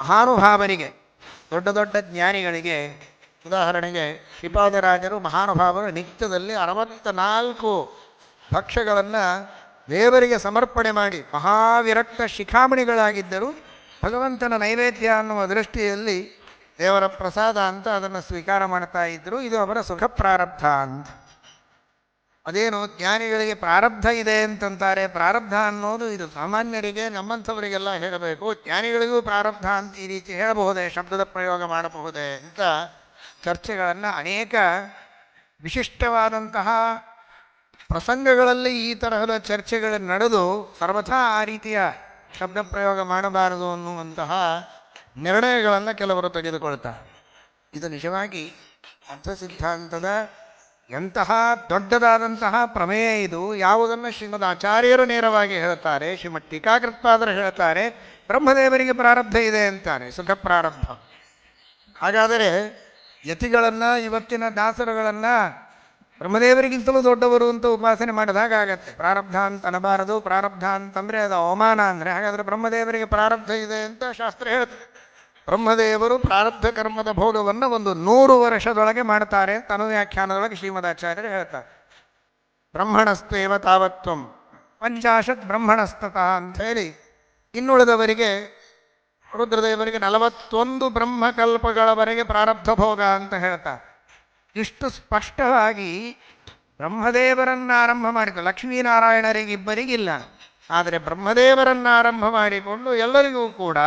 ಮಹಾನುಭಾವರಿಗೆ, ದೊಡ್ಡ ದೊಡ್ಡ ಜ್ಞಾನಿಗಳಿಗೆ ಉದಾಹರಣೆಗೆ ಶ್ರೀಪಾದರಾಜರು ಮಹಾನುಭಾವರು ನಿತ್ಯದಲ್ಲಿ ಅರವತ್ತ ನಾಲ್ಕು ಭಕ್ಷ್ಯಗಳನ್ನು ದೇವರಿಗೆ ಸಮರ್ಪಣೆ ಮಾಡಿ ಮಹಾವಿರಕ್ತ ಶಿಖಾಮಣಿಗಳಾಗಿದ್ದರು ಭಗವಂತನ ನೈವೇದ್ಯ ಅನ್ನುವ ದೃಷ್ಟಿಯಲ್ಲಿ ದೇವರ ಪ್ರಸಾದ ಅಂತ ಅದನ್ನು ಸ್ವೀಕಾರ ಮಾಡ್ತಾ ಇದ್ದರು ಇದು ಅವರ ಸುಖ ಪ್ರಾರಬ್ಧ ಅಂತ. ಅದೇನು, ಜ್ಞಾನಿಗಳಿಗೆ ಪ್ರಾರಬ್ಧ ಇದೆ ಅಂತಂತಾರೆ. ಪ್ರಾರಬ್ಧ ಅನ್ನೋದು ಇದು ಸಾಮಾನ್ಯರಿಗೆ, ನಮ್ಮಂಥವರಿಗೆಲ್ಲ ಹೇಳಬೇಕು. ಜ್ಞಾನಿಗಳಿಗೂ ಪ್ರಾರಬ್ಧ ಅಂತ ಈ ರೀತಿ ಹೇಳಬಹುದೇ? ಶಬ್ದದ ಪ್ರಯೋಗ ಮಾಡಬಹುದೇ ಅಂತ ಚರ್ಚೆಗಳನ್ನು ಅನೇಕ ವಿಶಿಷ್ಟವಾದಂತಹ ಪ್ರಸಂಗಗಳಲ್ಲಿ ಈ ತರಹದ ಚರ್ಚೆಗಳು ನಡೆದು ಸರ್ವಥಾ ಆ ರೀತಿಯ ಶಬ್ದ ಪ್ರಯೋಗ ಮಾಡಬಾರದು ಅನ್ನುವಂತಹ ನಿರ್ಣಯಗಳನ್ನು ಕೆಲವರು ತೆಗೆದುಕೊಳ್ತಾರೆ. ಇದು ನಿಜವಾಗಿ ಅರ್ಥ ಸಿದ್ಧಾಂತದ ಎಂತಹ ದೊಡ್ಡದಾದಂತಹ ಪ್ರಮೇಯ ಇದು. ಯಾವುದನ್ನು ಶ್ರೀಮದ್ ಆಚಾರ್ಯರು ನೇರವಾಗಿ ಹೇಳ್ತಾರೆ, ಶ್ರೀಮದ್ ಟೀಕಾಕೃತ್ಪಾದರು ಹೇಳ್ತಾರೆ, ಬ್ರಹ್ಮದೇವರಿಗೆ ಪ್ರಾರಬ್ಧ ಇದೆ ಅಂತಾನೆ, ಸುಖ ಪ್ರಾರಬ್ಧ. ಹಾಗಾದರೆ ಯತಿಗಳನ್ನು, ಇವತ್ತಿನ ದಾಸರುಗಳನ್ನು ಬ್ರಹ್ಮದೇವರಿಗಿಂತಲೂ ದೊಡ್ಡವರು ಅಂತ ಉಪಾಸನೆ ಮಾಡಿದಾಗ ಆಗತ್ತೆ. ಪ್ರಾರಬ್ಧ ಅಂತ ಅನ್ನಬಾರದು ಪ್ರಾರಬ್ಧ ಅಂತಂದರೆ ಅದು ಅವಮಾನ ಅಂದರೆ ಹಾಗಾದರೆ ಬ್ರಹ್ಮದೇವರಿಗೆ ಪ್ರಾರಬ್ಧ ಇದೆ ಅಂತ ಶಾಸ್ತ್ರ ಹೇಳುತ್ತೆ ಬ್ರಹ್ಮದೇವರು ಪ್ರಾರಬ್ಧ ಕರ್ಮದ ಭೋಗವನ್ನು ಒಂದು ನೂರು ವರ್ಷದೊಳಗೆ ಮಾಡ್ತಾರೆ ಅಂತ ವ್ಯಾಖ್ಯಾನದೊಳಗೆ ಶ್ರೀಮದಾಚಾರ್ಯರು ಹೇಳ್ತಾರೆ. ಬ್ರಹ್ಮಣಸ್ತೇವ ತಾವತ್ವಂ. ಪಂಚಾಶತ್ ಅಂತ ಹೇಳಿ ಇನ್ನುಳಿದವರಿಗೆ ರುದ್ರದೇವರಿಗೆ ನಲವತ್ತೊಂದು ಬ್ರಹ್ಮಕಲ್ಪಗಳವರೆಗೆ ಪ್ರಾರಬ್ಧ ಭೋಗ ಅಂತ ಹೇಳ್ತಾರೆ ಇಷ್ಟು ಸ್ಪಷ್ಟವಾಗಿ ಬ್ರಹ್ಮದೇವರನ್ನು ಆರಂಭ ಲಕ್ಷ್ಮೀನಾರಾಯಣರಿಗೆ ಇಬ್ಬರಿಗಿಲ್ಲ ಆದರೆ ಬ್ರಹ್ಮದೇವರನ್ನು ಆರಂಭ ಮಾಡಿಕೊಂಡು ಎಲ್ಲರಿಗೂ ಕೂಡ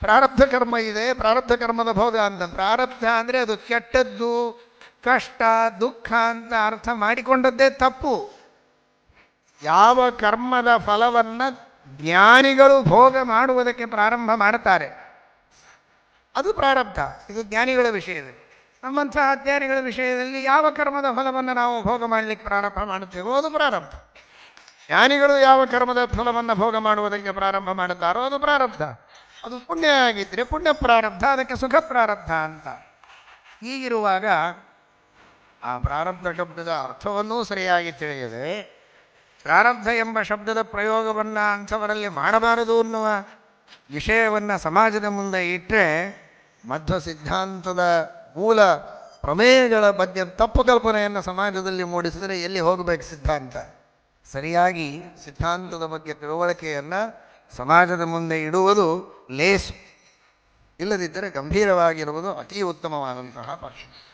ಪ್ರಾರಬ್ಧ ಕರ್ಮ ಇದೆ, ಪ್ರಾರಬ್ಧ ಕರ್ಮದ ಭೋಗ ಅಂತ. ಪ್ರಾರಬ್ಧ ಅಂದರೆ ಅದು ಕೆಟ್ಟದ್ದು, ಕಷ್ಟ, ದುಃಖ ಅಂತ ಅರ್ಥ ಮಾಡಿಕೊಂಡದ್ದೇ ತಪ್ಪು. ಯಾವ ಕರ್ಮದ ಫಲವನ್ನು ಜ್ಞಾನಿಗಳು ಭೋಗ ಮಾಡುವುದಕ್ಕೆ ಪ್ರಾರಂಭ ಮಾಡ್ತಾರೆ. ಅದು ಪ್ರಾರಬ್ಧ. ಇದು ಜ್ಞಾನಿಗಳ ವಿಷಯದಲ್ಲಿ. ನಮ್ಮಂತಹ ಅಜ್ಞಾನಿಗಳ ವಿಷಯದಲ್ಲಿ ಯಾವ ಕರ್ಮದ ಫಲವನ್ನು ನಾವು ಭೋಗ ಮಾಡಲಿಕ್ಕೆ ಪ್ರಾರಂಭ ಮಾಡುತ್ತೇವೋ ಅದು ಪ್ರಾರಬ್ಧ. ಜ್ಞಾನಿಗಳು ಯಾವ ಕರ್ಮದ ಫಲವನ್ನು ಭೋಗ ಮಾಡುವುದಕ್ಕೆ ಪ್ರಾರಂಭ ಮಾಡುತ್ತಾರೋ ಅದು ಪ್ರಾರಬ್ಧ. ಅದು ಪುಣ್ಯ ಆಗಿದ್ದರೆ ಪುಣ್ಯ ಪ್ರಾರಬ್ಧ ಅದಕ್ಕೆ ಸುಖ ಪ್ರಾರಬ್ಧ ಅಂತ. ಹೀಗಿರುವಾಗ ಆ ಪ್ರಾರಬ್ಧ ಶಬ್ದದ ಅರ್ಥವನ್ನೂ ಸರಿಯಾಗಿ ತಿಳಿಯದೆ ಪ್ರಾರಬ್ಧ ಎಂಬ ಶಬ್ದದ ಪ್ರಯೋಗವನ್ನು ಅಂಥವರಲ್ಲಿ ಮಾಡಬಾರದು ಅನ್ನುವ ವಿಷಯವನ್ನು ಸಮಾಜದ ಮುಂದೆ ಇಟ್ಟರೆ ಮಧ್ವ ಸಿದ್ಧಾಂತದ ಮೂಲ ಪ್ರಮೇಯಗಳ ಬಗ್ಗೆ ತಪ್ಪು ಕಲ್ಪನೆಯನ್ನು ಸಮಾಜದಲ್ಲಿ ಮೂಡಿಸಿದರೆ ಎಲ್ಲಿ ಹೋಗಬೇಕು ಸಿದ್ಧಾಂತ? ಸರಿಯಾಗಿ ಸಿದ್ಧಾಂತದ ಬಗ್ಗೆ ತಿಳುವಳಿಕೆಯನ್ನು ಸಮಾಜದ ಮುಂದೆ ಇಡುವುದು ಲೇಸು. ಇಲ್ಲದಿದ್ದರೆ ಗಂಭೀರವಾಗಿರುವುದು ಅತೀ ಉತ್ತಮವಾದಂತಹ ಪಕ್ಷ.